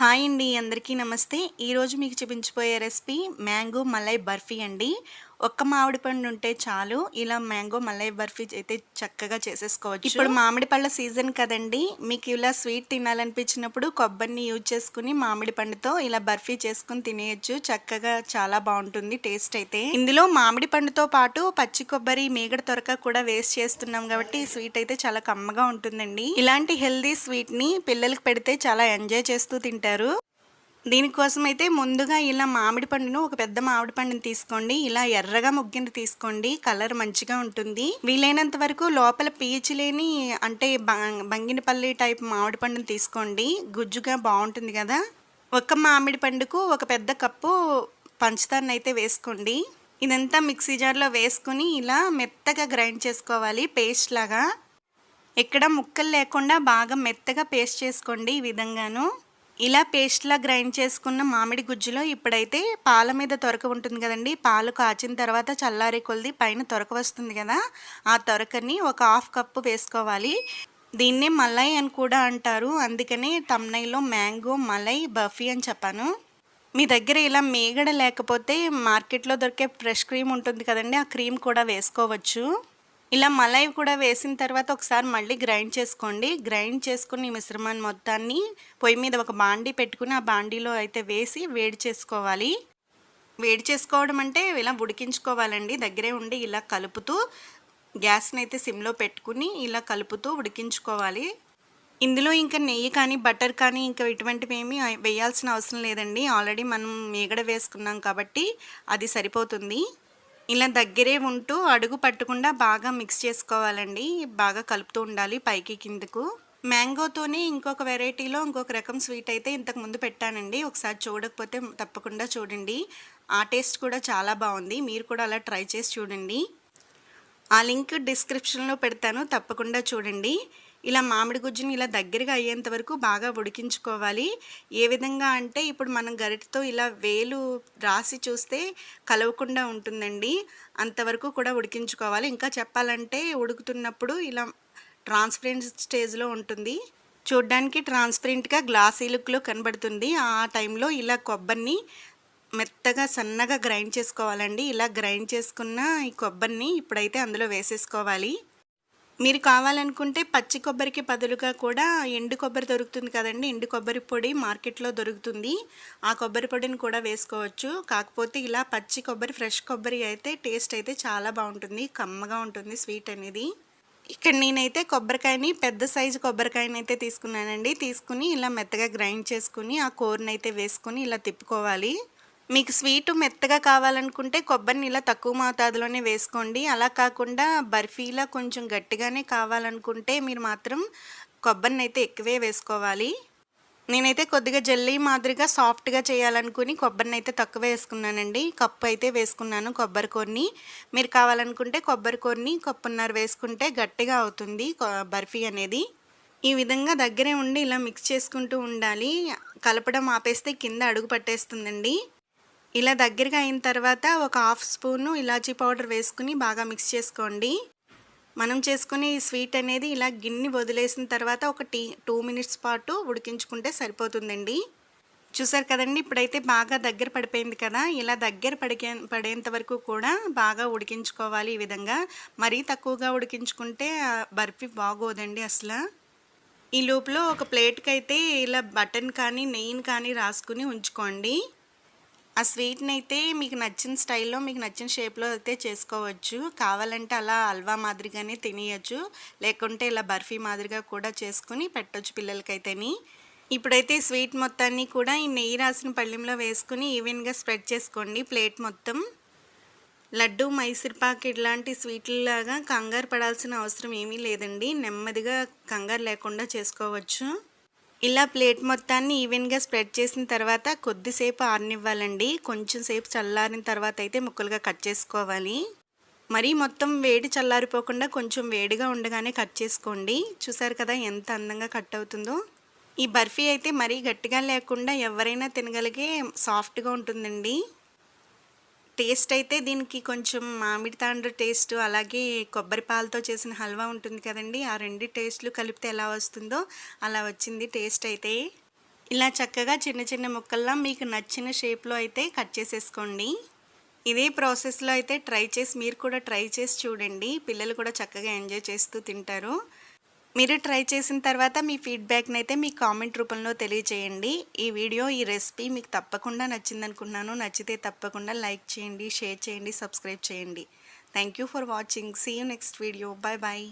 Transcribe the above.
Hi అండి అందరికీ నమస్తే. ఈరోజు మీకు చూపించబోయే రెసిపీ మ్యాంగో మలై బర్ఫీ అండి. ఒక్క మామిడి పండు ఉంటే చాలు. ఇలా మ్యాంగో మలై బర్ఫీ అయితే చక్కగా చేసేసుకోవచ్చు. ఇప్పుడు మామిడి పళ్ళ సీజన్ కదండి. మీకు ఇలా స్వీట్ తినాలనిపించినప్పుడు కొబ్బరిని యూజ్ చేసుకుని మామిడి పండుతో ఇలా బర్ఫీ చేసుకుని తినేయచ్చు. చక్కగా చాలా బాగుంటుంది టేస్ట్ అయితే. ఇందులో మామిడి పండుతో పాటు పచ్చి కొబ్బరి మీగడ తొరక కూడా వేస్ట్ చేస్తున్నాం కాబట్టి ఈ స్వీట్ అయితే చాలా కమ్మగా ఉంటుందండి. ఇలాంటి హెల్దీ స్వీట్ని పిల్లలకి పెడితే చాలా ఎంజాయ్ చేస్తూ తింటారు. దీనికోసం అయితే ముందుగా ఇలా మామిడి పండును ఒక పెద్ద మామిడి పండును తీసుకోండి. ఇలా ఎర్రగా ముగ్గిని తీసుకోండి. కలర్ మంచిగా ఉంటుంది. వీలైనంత వరకు లోపల పీచు లేని అంటే బంగినపల్లి టైప్ మామిడి పండును తీసుకోండి. గుజ్జుగా బాగుంటుంది కదా. ఒక మామిడి పండుకు ఒక పెద్ద కప్పు పంచదారని అయితే వేసుకోండి. ఇదంతా మిక్సీ జార్లో వేసుకుని ఇలా మెత్తగా గ్రైండ్ చేసుకోవాలి. పేస్ట్ లాగా. ఎక్కడ ముక్కలు లేకుండా బాగా మెత్తగా పేస్ట్ చేసుకోండి ఈ విధంగాను. ఇలా పేస్ట్లా గ్రైండ్ చేసుకున్న మామిడి గుజ్జులో ఇప్పుడైతే పాల మీద తొరక ఉంటుంది కదండి పాలు కాచిన తర్వాత చల్లారి కొలిది పైన తొరక వస్తుంది కదా ఆ తొరకని ఒక హాఫ్ కప్పు వేసుకోవాలి. దీన్నే మలై అని కూడా అంటారు. అందుకనే తమ్నైలో మ్యాంగో మలై బఫీ అని చెప్పాను. మీ దగ్గర ఇలా మేగడ లేకపోతే మార్కెట్లో దొరికే ఫ్రెష్ క్రీమ్ ఉంటుంది కదండి ఆ క్రీమ్ కూడా వేసుకోవచ్చు. ఇలా మలై కూడా వేసిన తర్వాత ఒకసారి మళ్ళీ గ్రైండ్ చేసుకోండి. గ్రైండ్ చేసుకుని ఈ మిశ్రమాన్ని మొత్తాన్ని పొయ్యి మీద ఒక బాండీ పెట్టుకుని ఆ బాండీలో అయితే వేసి వేడి చేసుకోవాలి. వేడి చేసుకోవడం అంటే ఇలా ఉడికించుకోవాలండి. దగ్గరే ఉండి ఇలా కలుపుతూ గ్యాస్ని అయితే సిమ్లో పెట్టుకుని ఇలా కలుపుతూ ఉడికించుకోవాలి. ఇందులో ఇంకా నెయ్యి కానీ బటర్ కానీ ఇంకా ఇటువంటివి ఏమి వేయాల్సిన అవసరం లేదండి. ఆల్రెడీ మనం మీగడ వేసుకున్నాం కాబట్టి అది సరిపోతుంది. ఇలా దగ్గరే ఉంటూ అడుగు పట్టకుండా బాగా మిక్స్ చేసుకోవాలండి. బాగా కలుపుతూ ఉండాలి పైకి కిందకు. మ్యాంగోతోనే ఇంకొక వెరైటీలో ఇంకొక రకం స్వీట్ అయితే ఇంతకు ముందు పెట్టానండి. ఒకసారి చూడకపోతే తప్పకుండా చూడండి. ఆ టేస్ట్ కూడా చాలా బాగుంది. మీరు కూడా అలా ట్రై చేసి చూడండి. ఆ లింక్ డిస్క్రిప్షన్లో పెడతాను. తప్పకుండా చూడండి. ఇలా మామిడి గుజ్జుని ఇలా దగ్గరగా అయ్యేంత వరకు బాగా ఉడికించుకోవాలి. ఏ విధంగా అంటే ఇప్పుడు మనం గరిటతో ఇలా వేలు రాసి చూస్తే కలవకుండా ఉంటుందండి. అంతవరకు కూడా ఉడికించుకోవాలి. ఇంకా చెప్పాలంటే ఉడుకుతున్నప్పుడు ఇలా ట్రాన్స్పరెంట్ స్టేజ్లో ఉంటుంది. చూడ్డానికి ట్రాన్స్పరెంట్గా గ్లాసీ లుక్లో కనబడుతుంది. ఆ టైంలో ఇలా కొబ్బరిని మెత్తగా సన్నగా గ్రైండ్ చేసుకోవాలండి. ఇలా గ్రైండ్ చేసుకున్న ఈ కొబ్బరిని ఇప్పుడైతే అందులో వేసేసుకోవాలి. మీరు కావాలనుకుంటే పచ్చి కొబ్బరికి బదులుగా కూడా ఎండు కొబ్బరి దొరుకుతుంది కదండి. ఎండు కొబ్బరి పొడి మార్కెట్లో దొరుకుతుంది. ఆ కొబ్బరి పొడిని కూడా వేసుకోవచ్చు. కాకపోతే ఇలా పచ్చి కొబ్బరి ఫ్రెష్ కొబ్బరి అయితే టేస్ట్ అయితే చాలా బాగుంటుంది. కమ్మగా ఉంటుంది స్వీట్ అనేది. ఇక్కడ నేనైతే కొబ్బరికాయని పెద్ద సైజు కొబ్బరికాయని అయితే తీసుకున్నానండి. తీసుకుని ఇలా మెత్తగా గ్రైండ్ చేసుకుని ఆ కూరని అయితే వేసుకుని ఇలా తిప్పుకోవాలి. మీకు స్వీటు మెత్తగా కావాలనుకుంటే కొబ్బరిని ఇలా తక్కువ మోతాదులోనే వేసుకోండి. అలా కాకుండా బర్ఫీలా కొంచెం గట్టిగానే కావాలనుకుంటే మీరు మాత్రం కొబ్బరిని అయితే ఎక్కువే వేసుకోవాలి. నేనైతే కొద్దిగా జల్లీ మాదిరిగా సాఫ్ట్గా చేయాలనుకుని కొబ్బరిని అయితే తక్కువ వేసుకున్నానండి. కప్పు అయితే వేసుకున్నాను కొబ్బరి కొన్ని మీరు కావాలనుకుంటే కొబ్బరి కొన్ని కప్పున్నర వేసుకుంటే గట్టిగా అవుతుంది బర్ఫీ అనేది. ఈ విధంగా దగ్గరే ఉండి ఇలా మిక్స్ చేసుకుంటూ ఉండాలి. కలపడం ఆపేస్తే కింద అడుగు పట్టేస్తుందండి. ఇలా దగ్గరగా అయిన తర్వాత ఒక హాఫ్ స్పూను ఇలాచీ పౌడర్ వేసుకుని బాగా మిక్స్ చేసుకోండి. మనం చేసుకునే ఈ స్వీట్ అనేది ఇలా గిన్నె వదిలేసిన తర్వాత ఒక టీ టూ మినిట్స్ పాటు ఉడికించుకుంటే సరిపోతుందండి. చూసారు కదండి ఇప్పుడైతే బాగా దగ్గర పడిపోయింది కదా ఇలా దగ్గర పడికే పడేంత వరకు కూడా బాగా ఉడికించుకోవాలి ఈ విధంగా. మరీ తక్కువగా ఉడికించుకుంటే బర్ఫీ బాగోదండి అసలు. ఈ లోపల ఒక ప్లేట్కి అయితే ఇలా బటన్ కానీ నెయ్యిని కానీ రాసుకుని ఉంచుకోండి. ఆ స్వీట్ని అయితే మీకు నచ్చిన స్టైల్లో మీకు నచ్చిన షేప్లో అయితే చేసుకోవచ్చు. కావాలంటే అలా హల్వా మాదిరిగానే తినేయచ్చు. లేకుంటే ఇలా బర్ఫీ మాదిరిగా కూడా చేసుకుని పెట్టచ్చు పిల్లలకైతేని. ఇప్పుడైతే స్వీట్ మొత్తాన్ని కూడా ఈ నెయ్యి రాసిన పళ్ళెంలో వేసుకుని ఈవెన్గా స్ప్రెడ్ చేసుకోండి ప్లేట్ మొత్తం. లడ్డు మైసూర్పాక్ ఇలాంటి స్వీట్లలాగా కంగారు పడాల్సిన అవసరం ఏమీ లేదండి. నెమ్మదిగా కంగారు లేకుండా చేసుకోవచ్చు. ఇలా ప్లేట్ మొత్తాన్ని ఈవెన్గా స్ప్రెడ్ చేసిన తర్వాత కొద్దిసేపు ఆరనివ్వాలండి. కొంచెం సేపు చల్లారిన తర్వాత అయితే ముక్కలుగా కట్ చేసుకోవాలి. మరీ మొత్తం వేడి చల్లారిపోకుండా కొంచెం వేడిగా ఉండగానే కట్ చేసుకోండి. చూసారు కదా ఎంత అందంగా కట్ అవుతుందో. ఈ బర్ఫీ అయితే మరీ గట్టిగా లేకుండా ఎవరైనా తినగలిగే సాఫ్ట్గా ఉంటుందండి. టేస్ట్ అయితే దీనికి కొంచెం మామిడి తాండ్ర టేస్ట్ అలాగే కొబ్బరి పాలతో చేసిన హల్వా ఉంటుంది కదండి ఆ రెండు టేస్ట్లు కలిపితే ఎలా వస్తుందో అలా వచ్చింది టేస్ట్ అయితే. ఇలా చక్కగా చిన్న చిన్న ముక్కల్లా మీకు నచ్చిన షేప్లో అయితే కట్ చేసేసుకోండి. ఇదే ప్రాసెస్లో అయితే ట్రై చేసి మీరు కూడా ట్రై చేసి చూడండి. పిల్లలు కూడా చక్కగా ఎంజాయ్ చేస్తూ తింటారు. మీరు ట్రై చేసిన తర్వాత మీ ఫీడ్బ్యాక్ని అయితే మీ కామెంట్ రూపంలో తెలియజేయండి. ఈ వీడియో ఈ రెసిపీ మీకు తప్పకుండా నచ్చిందనుకున్నాను నచ్చితే తప్పకుండా లైక్ చేయండి షేర్ చేయండి సబ్స్క్రైబ్ చేయండి. Thank you for watching. See you next video. Bye bye.